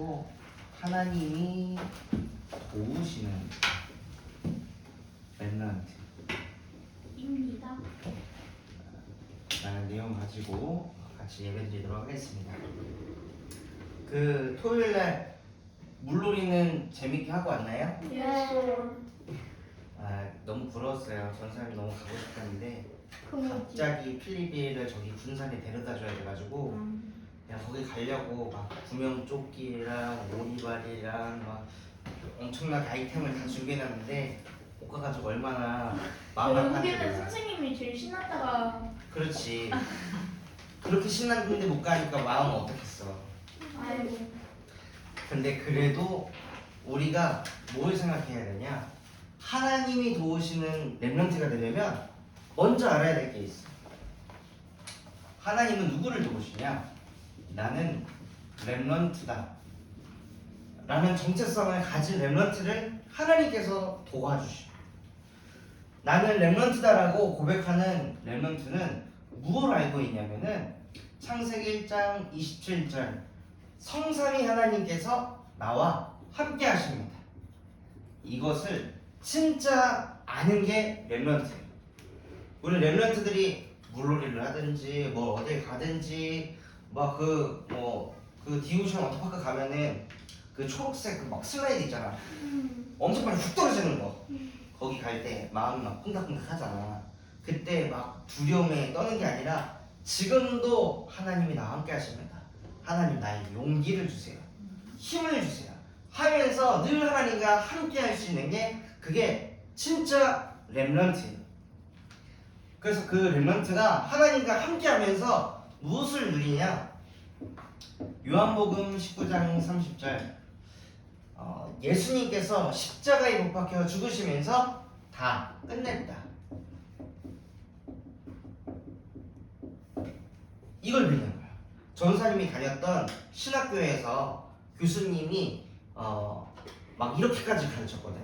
가지고 하나님이 도우시는 렘넌트 입니다. 라는 내용 가지고 같이 예배드리도록 하겠습니다. 그 토요일 날 물놀이는 재밌게 하고 왔나요? 네. 아 너무 부러웠어요. 전사님 너무 가고 싶었는데 갑자기 필리비를 저기 군산에 데려다 줘야 돼가지고 그 냥 거기 가려고 막 구명조끼랑 오리발이랑 막 엄청나게 아이템을 다 준비해놨는데 못 가가지고 얼마나 마음 결국에는 아팠는지 선생님이 제일 신났다가. 그렇지. 그렇게 신났는데 못 가니까 마음 어떻겠어? 아이고. 근데 그래도 우리가 뭘 생각해야 되냐? 하나님이 도우시는 렘런트가 되려면 먼저 알아야 될 게 있어. 하나님은 누구를 도우시냐 나는 렘런트다 라는 정체성을 가진 렘런트를 하나님께서 도와주셔 나는 렘런트다라고 고백하는 렘런트는 무엇을 알고 있냐면은 창세기 1장 27절 성삼위 하나님께서 나와 함께 하십니다. 이것을 진짜 아는 게 렘런트예요. 우리 렘런트들이 물놀이를 하든지 뭐 어딜 가든지 막그 뭐 그 디오션 워터파크 가면은 그 초록색 그 막 슬라이드 있잖아. 엄청 빨리 훅 떨어지는 거. 거기 갈 때 마음이 막 쿵닥쿵닥 하잖아. 그때 막 두려움에 떠는 게 아니라 지금도 하나님이 나와 함께 하십니다. 하나님 나에게 용기를 주세요. 힘을 주세요. 하면서 늘 하나님과 함께 할 수 있는 게 그게 진짜 렘런트예요. 그래서 그 렘런트가 하나님과 함께 하면서 무엇을 누리냐? 요한복음 19장 30절 어, 예수님께서 십자가에 못 박혀 죽으시면서 다 끝냈다. 이걸 믿는 거야. 전사님이 다녔던 신학교에서 교수님이 어, 막 이렇게까지 가르쳤거든.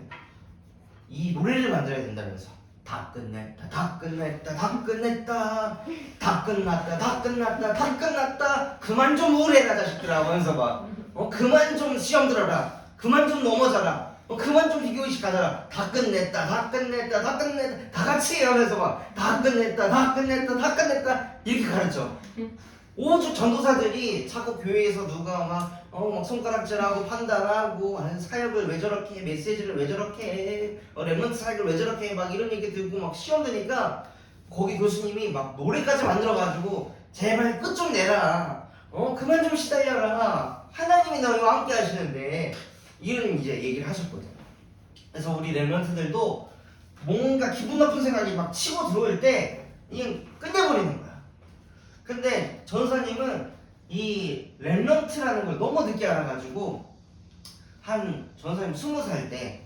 이 노래를 만들어야 된다면서 다 끝냈다, 다 끝냈다, 다 끝냈다, 다 끝났다, 다 끝났다, 다 끝났다. 그만 좀 우울해라 자식들아 하면서 막 어, 그만 좀 시험 들어라, 그만 좀 넘어져라. 어, 그만 좀 비교의식 가져라. 다 끝냈다, 다 끝냈다, 다 끝냈다. 다 같이 하면서 막다 끝냈다, 다 끝냈다, 다 끝냈다. 이렇게 가르쳐. 오죽 전도사들이 자꾸 교회에서 누가 막, 어, 막 손가락질하고 판단하고, 아, 사역을 왜 저렇게 해, 메시지를 왜 저렇게 해, 어, 렘넌트 사역을 왜 저렇게 해, 막 이런 얘기 듣고 막 시험 드니까 거기 교수님이 막 노래까지 만들어가지고 제발 끝 좀 내라. 어, 그만 좀 시달려라. 하나님이 너희와 함께 하시는데, 이런 이제 얘기를 하셨거든. 그래서 우리 렘넌트들도 뭔가 기분 나쁜 생각이 막 치고 들어올 때, 그냥 끝내버리는 거야. 근데 전사님은 이 렘넌트라는 걸 너무 늦게 알아가지고 한 전사님 스무 살 때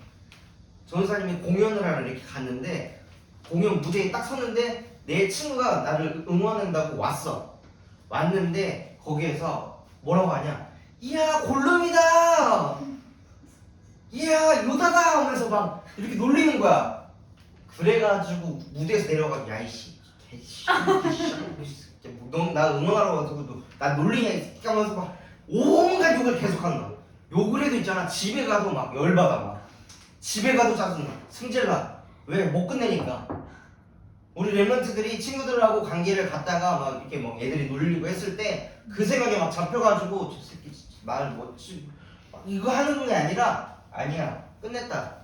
전사님이 공연을 하러 이렇게 갔는데 공연 무대에 딱 섰는데 내 친구가 나를 응원한다고 왔어. 왔는데 거기에서 뭐라고 하냐 이야 골룸이다! 이야 요다다! 하면서 막 이렇게 놀리는 거야. 그래가지고 무대에서 내려가 야이씨 개씨 넌나 응원하러 와서 나 놀리냐 이 새끼 하면서 막 온갖 욕을 거야 욕을 해도 있잖아. 집에 가도 막 열받아 막. 집에 가도 짜증나. 승질나. 왜? 못 끝내니까. 우리 랩런트들이 친구들하고 관계를 갖다가 막 이렇게 막 애들이 놀리고 했을 때 그 생각에 막 잡혀가지고 저 새끼 진짜 말 못지 이거 하는 게 아니라 아니야. 끝냈다.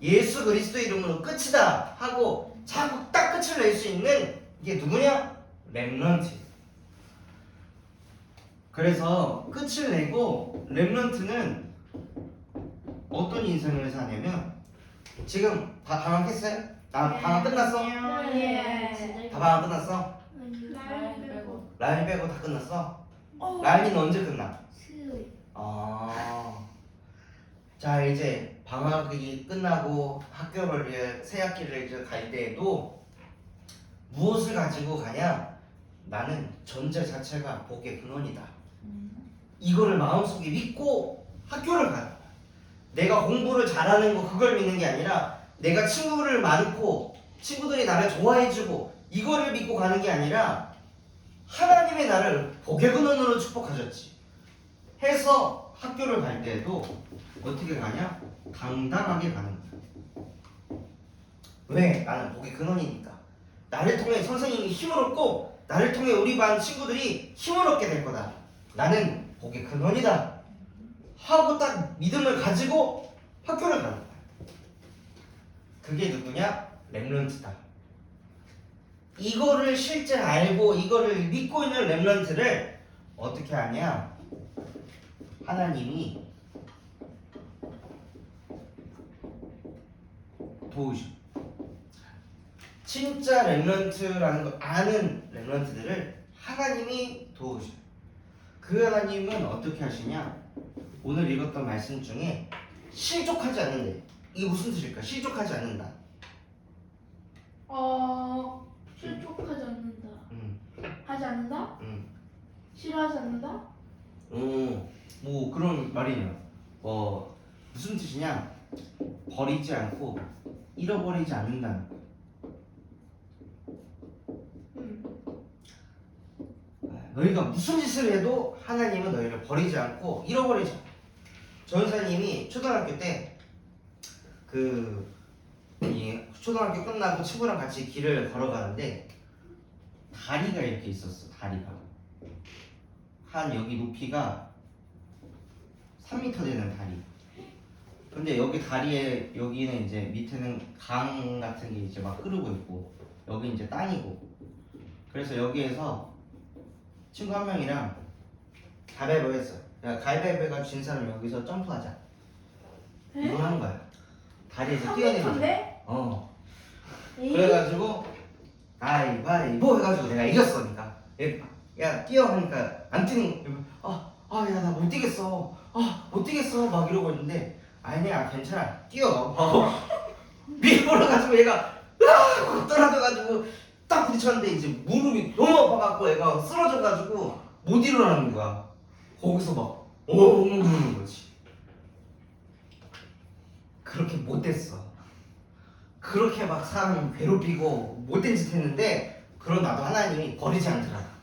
예수 그리스도 이름으로 끝이다 하고 자꾸 딱 끝을 낼 수 있는 이게 누구냐 랩런트 그래서 끝을 내고 랩런트는 어떤 인생을 사냐면 지금 다 방학했어요? 다 방학 끝났어? 예. 다 방학 끝났어? 라인 빼고. 다 끝났어? 어. 라인이는 언제 끝나? 수요일. 아. 자 이제 방학이 끝나고 학교를 이제 새 학기를 이제 갈 때에도 무엇을 가지고 가냐? 나는 전제 자체가 복의 근원이다. 이거를 마음속에 믿고 학교를 거야. 내가 공부를 잘하는 거 그걸 믿는 게 아니라 내가 친구를 많고 친구들이 나를 좋아해주고 이거를 믿고 가는 게 아니라 하나님의 나를 복의 근원으로 축복하셨지. 해서 학교를 갈 때도 어떻게 가냐? 당당하게 가는 거야. 왜? 나는 복의 근원이니까. 나를 통해 선생님이 힘을 얻고 나를 통해 우리 반 친구들이 힘을 얻게 될 거다. 나는 복의 근원이다. 하고 딱 믿음을 가지고 학교를 가는 거야. 그게 누구냐? 렘런트다. 이거를 실제 알고 이거를 믿고 있는 렘런트를 어떻게 하냐? 하나님이 도우셔. 진짜 렘런트라는 걸 아는 렘런트들을 하나님이 도우셔. 그 하나님은 어떻게 하시냐? 오늘 읽었던 말씀 중에 실족하지 않는데 이게 무슨 뜻일까? 실족하지 않는다. 어 실족하지 않는다. 음, 하지 않는다? 음. 싫어하지 않는다? 오, 뭐 그런 말이네요. 어, 무슨 뜻이냐? 버리지 않고 잃어버리지 않는다는 거. 음. 아, 너희가 무슨 짓을 해도 하나님은 너희를 버리지 않고 잃어버리지 않아. 전사님이 초등학교 때그 초등학교 끝나고 친구랑 같이 길을 걸어가는데 다리가 이렇게 있었어. 다리가 한 여기 높이가 3m 되는 다리. 근데 여기 다리에 여기는 이제 밑에는 강 같은 게 이제 막 흐르고 있고 여기 이제 땅이고 그래서 여기에서 친구 한 명이랑 가위바위보 했어. 야 가위바위보가 진 사람 여기서 점프하자. 이거 하는 거야. 다리에서 뛰어내리자. 3m인데? 어. 그래가지고 가위바위보 해가지고 내가 이겼어. 그러니까 야 뛰어 하니까 안 뛰는. 아아야 나 못 뛰겠어. 아못 뛰겠어. 막 이러고 있는데 아니야 괜찮아 뛰어. 어. 올라가지고 얘가 으아 떨어져가지고 딱 부딪혔는데 이제 무릎이 너무 아파갖고 얘가 쓰러져가지고 못 일어나는 거야. 거기서 막엉 우는 거지. 그렇게 못됐어. 그렇게 막 사람 괴롭히고 못된 짓 했는데 그런 나도 하나님이 버리지 않더라.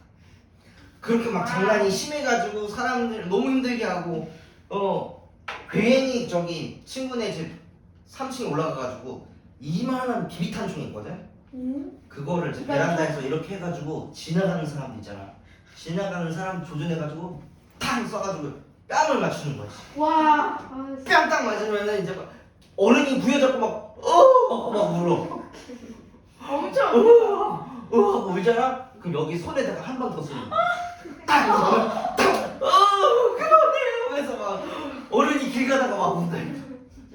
그렇게 막 장난이 심해가지고 사람들 너무 힘들게 하고 어 괜히 저기 친구네 집 3층에 올라가가지고 이만한 비비탄총이 있거든. 응? 그거를 이제 베란다에서 이렇게 해가지고 지나가는 사람들 있잖아. 지나가는 사람 조준해가지고 탕 쏴가지고 뺨을 맞추는 거지. 와. 아, 뺨딱 맞으면은 이제 막 어른이 부여잡고 막 어! 막 울어. 엄청. 어! 어! 하고 울잖아? 그럼 여기 손에다가 한 번 더 쏘는 거야. 딱! 어! 그만해! 하면서 막 어른이 길 가다가 막 운다.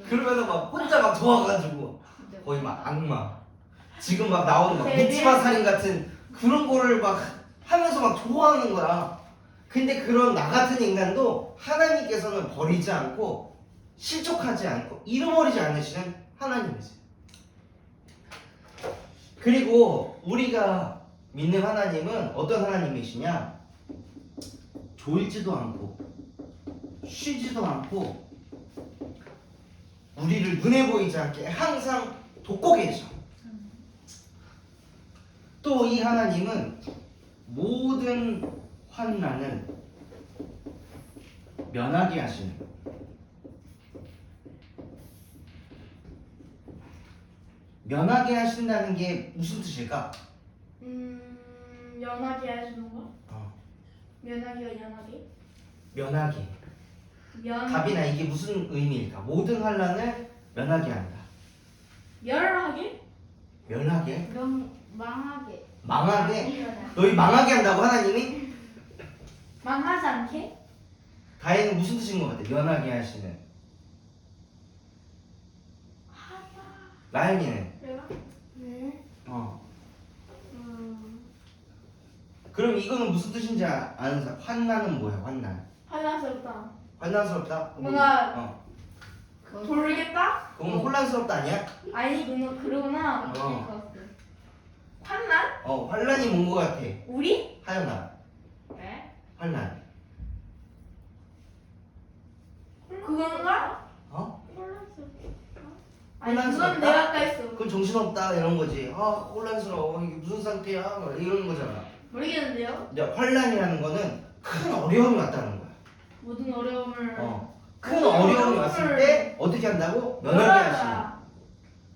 그러면은 막 혼자 막 좋아가지고 거의 막 악마. 지금 막 나오는 막 묻지마 살인 같은 그런 거를 막 하면서 막 좋아하는 거야. 근데 그런 나 같은 인간도 하나님께서는 버리지 않고 실족하지 않고 잃어버리지 않으시는 하나님이세요. 그리고 우리가 믿는 하나님은 어떤 하나님이시냐? 졸지도 않고 쉬지도 않고 우리를 눈에 보이지 않게 항상 돕고 계셔. 또 이 하나님은 모든 환난을 면하게 하시는. 면하게 하신다는 게 무슨 뜻일까? 음 연하게 해주는 거? 어, 연하게가 연하게? 면하게. 면 답이나 이게 무슨 의미일까? 모든 환난을 면하게 한다. 열하게? 면하게? 명 망하게 망하게? 너희 망하게 한다고 하나님이? 망하지 않게? 다혜는 무슨 뜻인 것 같아? 면하게 하시는. 라연이는? 내가? 네 어. 음, 그럼 이거는 무슨 뜻인지 아- 아는 사람? 환난은 뭐야? 환난. 화장스럽다. 환난스럽다? 뭔가- 어. 돌겠다? 그건 혼란스럽다 아니야? 아니 그거 그러구나. 어. 환난? 어, 환란이 뭔 것 같아? 우리? 하연아, 네 환란. 그건가? 어? 아니 그건 혼란스럽다? 내가 아까 했어. 그건 정신없다 이런 거지. 아, 혼란스러워. 이게 무슨 상태야? 막 이런 거잖아. 모르겠는데요? 이제 환란이라는 거는 큰 어려움이 왔다는 거야. 모든 어려움을 어, 큰 어려움이 왔을 때 어떻게 한다고? 면하게 하시는.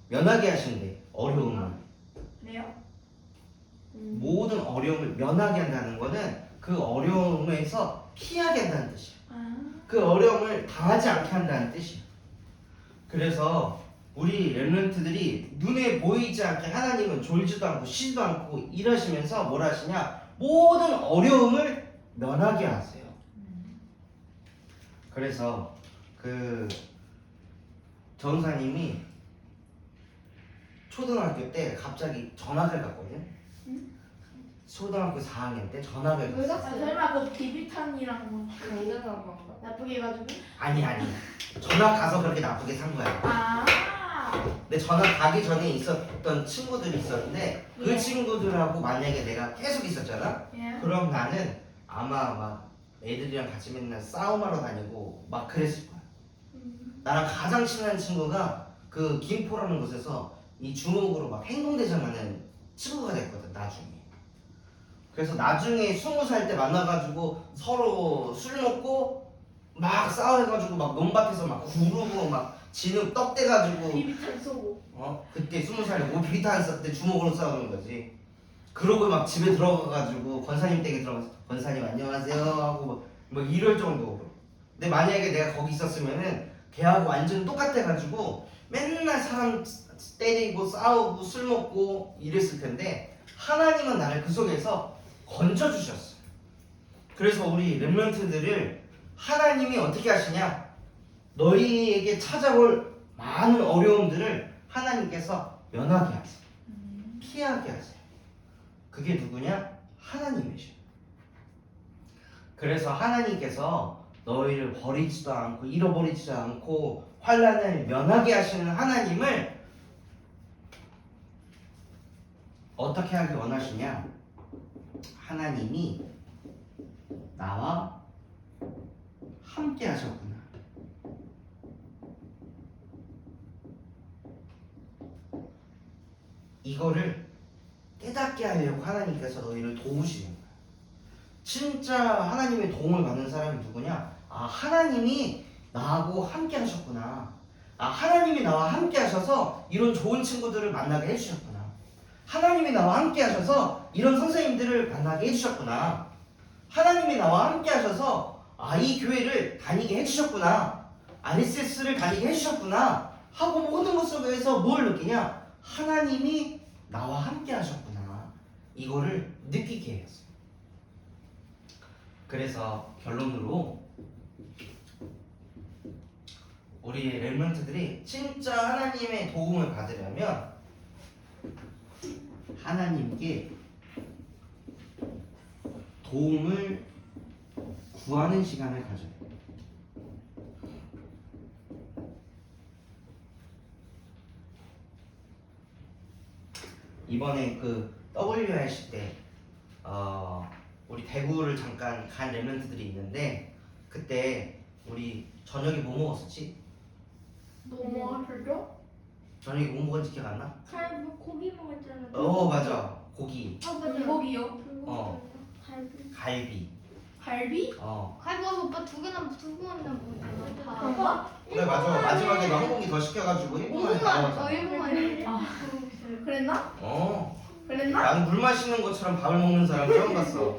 면하게 하신대 어려움을 그래요? 모든 어려움을 면하게 한다는 거는 그 어려움에서 피하게 한다는 뜻이야. 아, 그 어려움을 당하지 않게 한다는 뜻이야. 그래서 우리 랩런트들이 눈에 보이지 않게 하나님은 졸지도 않고 쉬지도 않고 일하시면서 뭘 하시냐? 모든 어려움을 면하게 하세요. 그래서 그 전사님이 초등학교 때 갑자기 전학을 갔거든. 초등학교 4학년 때 전학을 왜 갔어. 아, 설마 그 비비탄이랑 뭐 강제가 뭔가? 나쁘게 해가지고? 아니 아니. 전학 가서 그렇게 나쁘게 산 거야. 아, 근데 전학 가기 전에 있었던 친구들이 있었는데 그 예. 친구들하고 만약에 내가 계속 있었잖아. 예. 그럼 나는 아마 막 애들이랑 같이 맨날 싸움하러 다니고 막 그랬을 거야. 나랑 가장 친한 친구가 그 김포라는 곳에서 이 주먹으로 막 행동대장하는 친구가 됐거든 나중에. 그래서 나중에 스무 살 때 만나가지고 서로 술 먹고 막 싸워가지고 막 논밭에서 막 구르고 막 진흙 떡대가지고 비비탄 쏘고. 어 그때 스무 살에 뭐 비타 안 썼을 때 주먹으로 싸우는 거지. 그러고 막 집에 들어가가지고 권사님 댁에 들어가서 권사님 안녕하세요 하고 막, 막 이럴 정도로. 근데 만약에 내가 거기 있었으면은 걔하고 완전 똑같아가지고 맨날 사람 때리고 싸우고 술 먹고 이랬을 텐데 하나님은 나를 그 속에서 건져주셨어. 그래서 우리 렘런트들을 하나님이 어떻게 하시냐? 너희에게 찾아올 많은 어려움들을 하나님께서 면하게 하세요. 피하게 하세요. 그게 누구냐? 하나님이셔. 그래서 하나님께서 너희를 버리지도 않고 잃어버리지도 않고 환란을 면하게 하시는 하나님을 어떻게 하길 원하시냐? 하나님이 나와 함께 하셨구나. 이거를 깨닫게 하려고 하나님께서 너희를 도우시는 거야. 진짜 하나님의 도움을 받는 사람이 누구냐? 아, 하나님이 나하고 함께 하셨구나. 아, 하나님이 나와 함께 하셔서 이런 좋은 친구들을 만나게 해주셨구나. 하나님이 나와 함께 하셔서 이런 선생님들을 만나게 해주셨구나. 하나님이 나와 함께 하셔서 아, 이 교회를 다니게 해주셨구나. RSS를 다니게 해주셨구나. 하고 모든 것 속에서 뭘 느끼냐? 하나님이 나와 함께 하셨구나. 이거를 느끼게 해요. 그래서 결론으로 우리 렘런트들이 진짜 하나님의 도움을 받으려면 하나님께 도움을 구하는 시간을 가져요. 이번에 그 WRC 때 어, 우리 대구를 잠깐 간 렘런트들이 있는데 그때 우리 저녁에 뭐 먹었었지? 너무 하셨죠? 저녁에 뭐 먹었는지 기억 안 나? 칼부 고기 먹었잖아. 어 맞아 고기 아 맞아. 불고기요? 어. 갈비. 갈비 갈비? 어 갈비 와서 오빠 두 개나 두 개나 먹었잖아. 아빠? 그래 맞아 마지막에 너한 공기 더 시켜가지고 1분 만에 다 5분만 먹었잖아 어 1분만에. 아. 그랬나? 어 그랬나? 난물 마시는 것처럼 밥을 먹는 사람 처음 봤어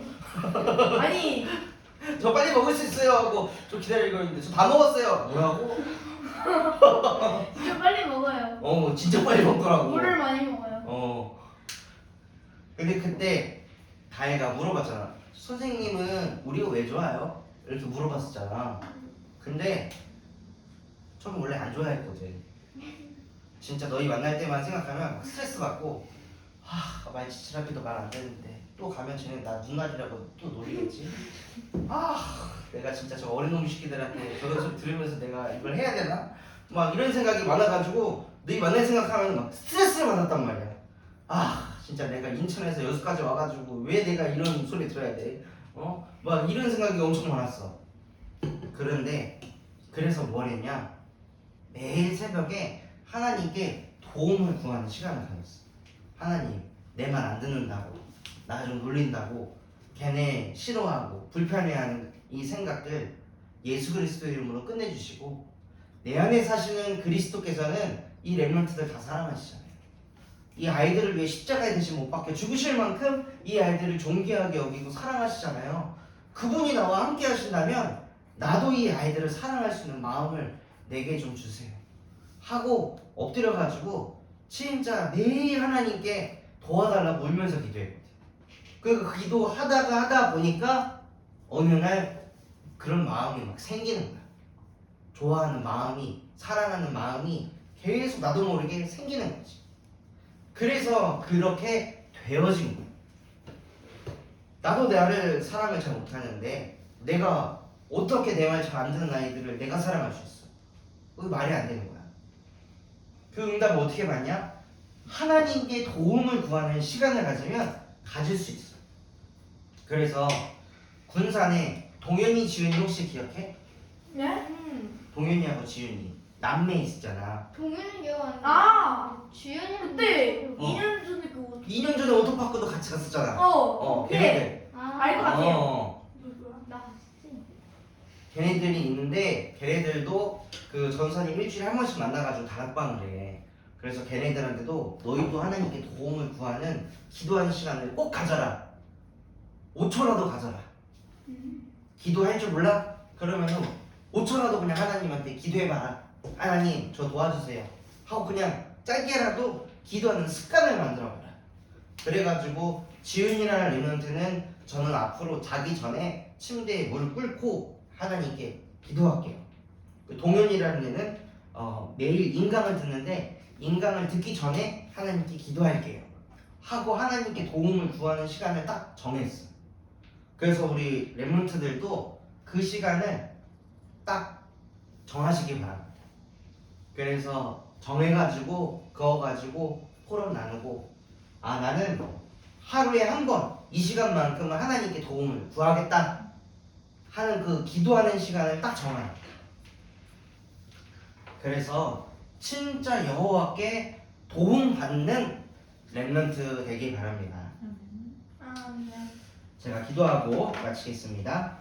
아니 저 빨리 먹을 수 있어요 하고 좀 기다리고 있는데 저 다 먹었어요 뭐라고? 진짜 빨리 먹어요. 어 진짜 빨리 먹더라고 물을 많이 먹어요. 어. 근데 그때 다혜가 물어봤잖아. 선생님은 우리가 왜 좋아요? 이렇게 물어봤었잖아. 근데 처음 원래 안 좋아했거든. 진짜 너희 만날 때만 생각하면 막 스트레스 받고 아, 말 지칠하기도 말 안 되는데 또 가면 쟤는 나 누나리라고 또 놀리겠지. 아, 내가 진짜 저 어린 놈 새끼들한테 저런 소리 들으면서 내가 이걸 해야 되나? 막 이런 생각이 많아가지고 너희 만날 생각하면 막 스트레스를 받았단 말이야. 아, 진짜 내가 인천에서 여기까지 와가지고 왜 내가 이런 소리 들어야 돼? 어? 막 이런 생각이 엄청 많았어. 그런데 그래서 뭘 했냐? 매일 새벽에 하나님께 도움을 구하는 시간을 가졌어. 하나님, 내 말 안 듣는다고, 나 좀 놀린다고, 걔네 싫어하고 불편해하는 이 생각들 예수 그리스도 이름으로 끝내주시고 내 안에 사시는 그리스도께서는 이 렘넌트들 다 사랑하시잖아요. 이 아이들을 위해 십자가에 대신 못 박혀 죽으실 만큼 이 아이들을 존귀하게 여기고 사랑하시잖아요. 그분이 나와 함께 하신다면 나도 이 아이들을 사랑할 수 있는 마음을 내게 좀 주세요. 하고 엎드려 가지고 진짜 매일 하나님께 도와달라고 울면서 기도했거든요. 그 기도하다가 하다 보니까 어느 날 그런 마음이 막 생기는 거야. 좋아하는 마음이 사랑하는 마음이 계속 나도 모르게 생기는 거지. 그래서 그렇게 되어진 거야. 나도 나를 사랑을 잘 못하는데 내가 어떻게 내 말 잘 안 듣는 아이들을 내가 사랑할 수 있어? 그게 말이 안 되는 거야. 그 응답을 어떻게 받냐? 하나님께 도움을 구하는 시간을 가지면 가질 수 있어. 그래서 군산에 동현이 지훈이 혹시 기억해? 네? 음. 동현이하고 지훈이 남매 있었잖아. 동현은 기억 안 나. 아 주연이는 그때 어. 2년 전에 그거 2년 전에 오토파크도 같이 갔었잖아. 어 어, 네. 걔네들. 아, 알것 같아요. 어, 누구야? 나 걔네들이 있는데 걔네들도 그 전사님 일주일에 한 번씩 만나가지고 다락방을 해. 그래서 걔네들한테도 너희도 하나님께 도움을 구하는 기도하는 시간을 꼭 가져라. 5초라도 가져라. 기도할 줄 몰라? 그러면은 5초라도 그냥 하나님한테 기도해봐라. 하나님 저 도와주세요. 하고 그냥 짧게라도 기도하는 습관을 만들어봐라. 그래가지고 지훈이라는 렘런트는 저는 앞으로 자기 전에 침대에 무릎 꿇고 하나님께 기도할게요. 그 동현이라는 애는 어, 매일 인강을 듣는데 인강을 듣기 전에 하나님께 기도할게요. 하고 하나님께 도움을 구하는 시간을 딱 정했어. 그래서 우리 렘런트들도 그 시간을 딱 정하시기 바랍니다. 그래서 정해가지고 그거 가지고 포럼 나누고 아 나는 하루에 한 번 이 시간만큼은 하나님께 도움을 구하겠다 하는 그 기도하는 시간을 딱 정하라. 그래서 진짜 여호와께 도움 받는 렘넌트 되길 바랍니다. 제가 기도하고 마치겠습니다.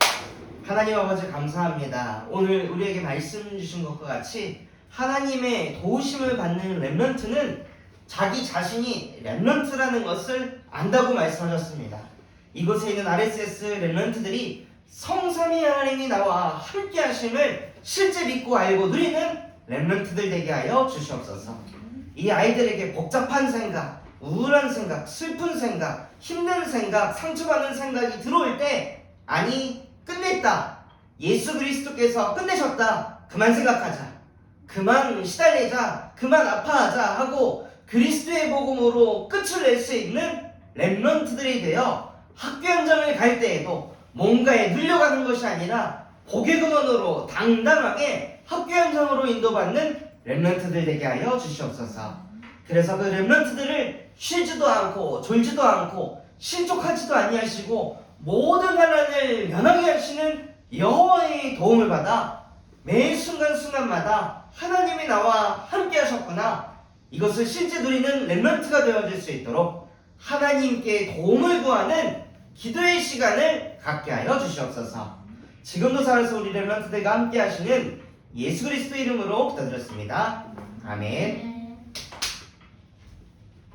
하나님 아버지 감사합니다. 오늘 우리에게 말씀 주신 것과 같이 하나님의 도우심을 받는 렘넌트는 자기 자신이 렘넌트라는 것을 안다고 말씀하셨습니다. 이곳에 있는 RSS 렘넌트들이 성삼위 하나님이 나와 함께 하심을 실제 믿고 알고 누리는 렘넌트들 되게 하여 주시옵소서. 이 아이들에게 복잡한 생각, 우울한 생각, 슬픈 생각, 힘든 생각, 상처받는 생각이 들어올 때 아니 끝냈다. 예수 그리스도께서 끝내셨다. 그만 생각하자. 그만 시달리자. 그만 아파하자 하고 그리스도의 복음으로 끝을 낼 수 있는 렘넌트들이 되어 학교 현장을 갈 때에도 뭔가에 눌려가는 것이 아니라 복의 근원으로 당당하게 학교 현장으로 인도받는 렘넌트들 되게 하여 주시옵소서. 그래서 그 렘넌트들을 쉬지도 않고 졸지도 않고 신족하지도 아니하시고 모든 환란을 면하게 하시는 여호와의 도움을 받아 매 순간순간마다 하나님이 나와 함께 하셨구나. 이것을 실제 누리는 렘넌트가 되어질 수 있도록 하나님께 도움을 구하는 기도의 시간을 갖게 하여 주시옵소서. 지금도 살아서 우리 렘넌트들과 함께 하시는 예수 그리스도 이름으로 기도드렸습니다. 아멘